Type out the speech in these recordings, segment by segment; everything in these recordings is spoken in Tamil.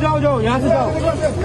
जाओ जाओ यहाँ से जाओ।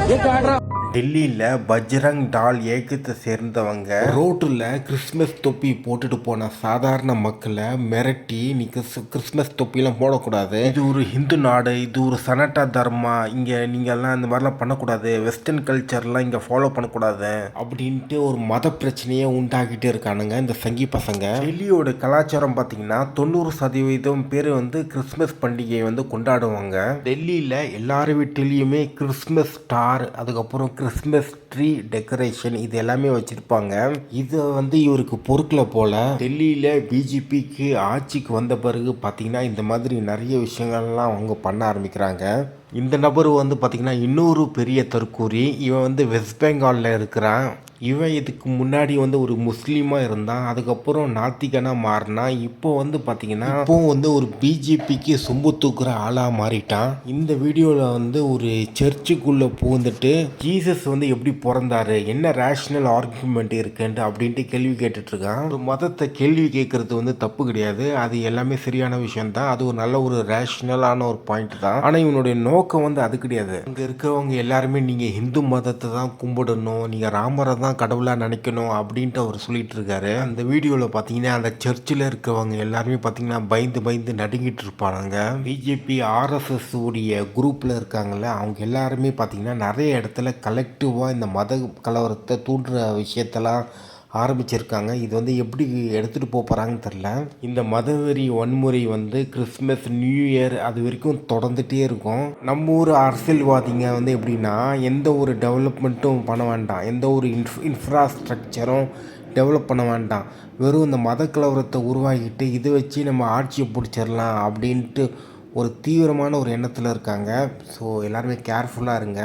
ये काट रहा டெல்லியில் பஜ்ரங் டால் இயக்கத்தை சேர்ந்தவங்க ரோட்டில் கிறிஸ்மஸ் தொப்பி போட்டுட்டு போன சாதாரண மக்களை மிரட்டி நீ கிறிஸ் கிறிஸ்மஸ் தொப்பிலாம் போடக்கூடாது. இது ஒரு ஹிந்து நாடு இது ஒரு சனட்டா தர்மா இங்கே நீங்கள்லாம் இந்த மாதிரிலாம் பண்ணக்கூடாது. வெஸ்டர்ன் கல்ச்சர்லாம் இங்கே ஃபாலோ பண்ணக்கூடாது. அப்படின்ட்டு ஒரு மத பிரச்சனையை உண்டாக்கிட்டே இருக்கானுங்க இந்த சங்கி பசங்க. டெல்லியோட கலாச்சாரம் பார்த்தீங்கன்னா தொண்ணூறு சதவீதம் பேர் வந்து கிறிஸ்மஸ் பண்டிகையை வந்து கொண்டாடுவாங்க. டெல்லியில் எல்லார் வீட்டிலையுமே கிறிஸ்மஸ் ஸ்டார் அதுக்கப்புறம் கிறிஸ்மஸ் ட்ரீ டெக்கரேஷன் இது எல்லாமே வச்சுருப்பாங்க. இது வந்து இவருக்கு பொறுக்கல போல. டெல்லியில் பிஜேபிக்கு ஆட்சிக்கு வந்த பிறகு பார்த்தீங்கன்னா இந்த மாதிரி நிறைய விஷயங்கள்லாம் அவங்க பண்ண ஆரம்பிக்கிறாங்க. இந்த நபர் வந்து பார்த்திங்கன்னா இன்னொரு பெரிய தற்கூரி. இவன் வந்து வெஸ்ட் பெங்காலில் இருக்கிறான். இவன் இதுக்கு முன்னாடி வந்து ஒரு முஸ்லீமாக இருந்தான். அதுக்கப்புறம் நாத்திகனாக மாறினான். இப்போ வந்து பார்த்திங்கன்னா இப்போ வந்து ஒரு பிஜேபிக்கு சொம்பு தூக்குற ஆளாக மாறிட்டான். இந்த வீடியோவில் வந்து ஒரு சர்ச்சுக்குள்ளே பூந்துட்டு ஜீசஸ் வந்து எப்படி பிறந்தாரு என்ன ரேஷ்னல் ஆர்குமெண்ட் இருக்குன்ட்டு அப்படின்ட்டு கேள்வி கேட்டுட்ருக்கான் ஒரு மதத்தை கேள்வி கேட்குறது வந்து தப்பு கிடையாது. அது எல்லாமே சரியான விஷயம் தான் அது ஒரு நல்ல ஒரு ரேஷ்னலான ஒரு பாயிண்ட் தான். ஆனால் இவனுடைய நோக்கம் வந்து அது கிடையாது. அங்கே இருக்கிறவங்க எல்லாருமே நீங்கள் ஹிந்து மதத்தை தான் கும்பிடணும் நீங்கள் ராமரை தான் கடவுளாக நினைக்கணும் அப்படின்ட்டு அவர் சொல்லிட்டு இருக்காரு. அந்த வீடியோவில் பார்த்தீங்கன்னா அந்த சர்ச்சில் இருக்கிறவங்க எல்லாருமே பார்த்தீங்கன்னா பயந்து பயந்து நடுங்கிட்டு இருப்பாங்க பிஜேபி ஆர்எஸ்எஸ் உடைய குரூப்பில் இருக்காங்கல்ல அவங்க எல்லாருமே பார்த்தீங்கன்னா நிறைய இடத்துல கலெக்டிவாக இந்த மத கலவரத்தை தூண்டுற விஷயத்தெல்லாம் ஆரம்பிச்சிருக்காங்க. இது வந்து எப்படி எடுத்துகிட்டு போக போகிறாங்கன்னு தெரில இந்த மதவெறி வன்முறை வந்து கிறிஸ்மஸ் நியூ இயர் அது வரைக்கும் தொடர்ந்துகிட்டே இருக்கும். நம்ம ஊர் அரசியல்வாதிங்க வந்து எப்படின்னா எந்த ஒரு டெவலப்மெண்ட்டும் பண்ண வேண்டாம். எந்த ஒரு இன்ஃப் இன்ஃப்ராஸ்ட்ரக்சரும் டெவலப் பண்ண வேண்டாம். வெறும் இந்த மத கலவரத்தை உருவாக்கிட்டு இதை வச்சு நம்ம ஆட்சியை பிடிச்சிடலாம் அப்படின்ட்டு ஒரு தீவிரமான ஒரு எண்ணத்தில் இருக்காங்க. ஸோ எல்லாருமே கேர்ஃபுல்லாக இருங்க.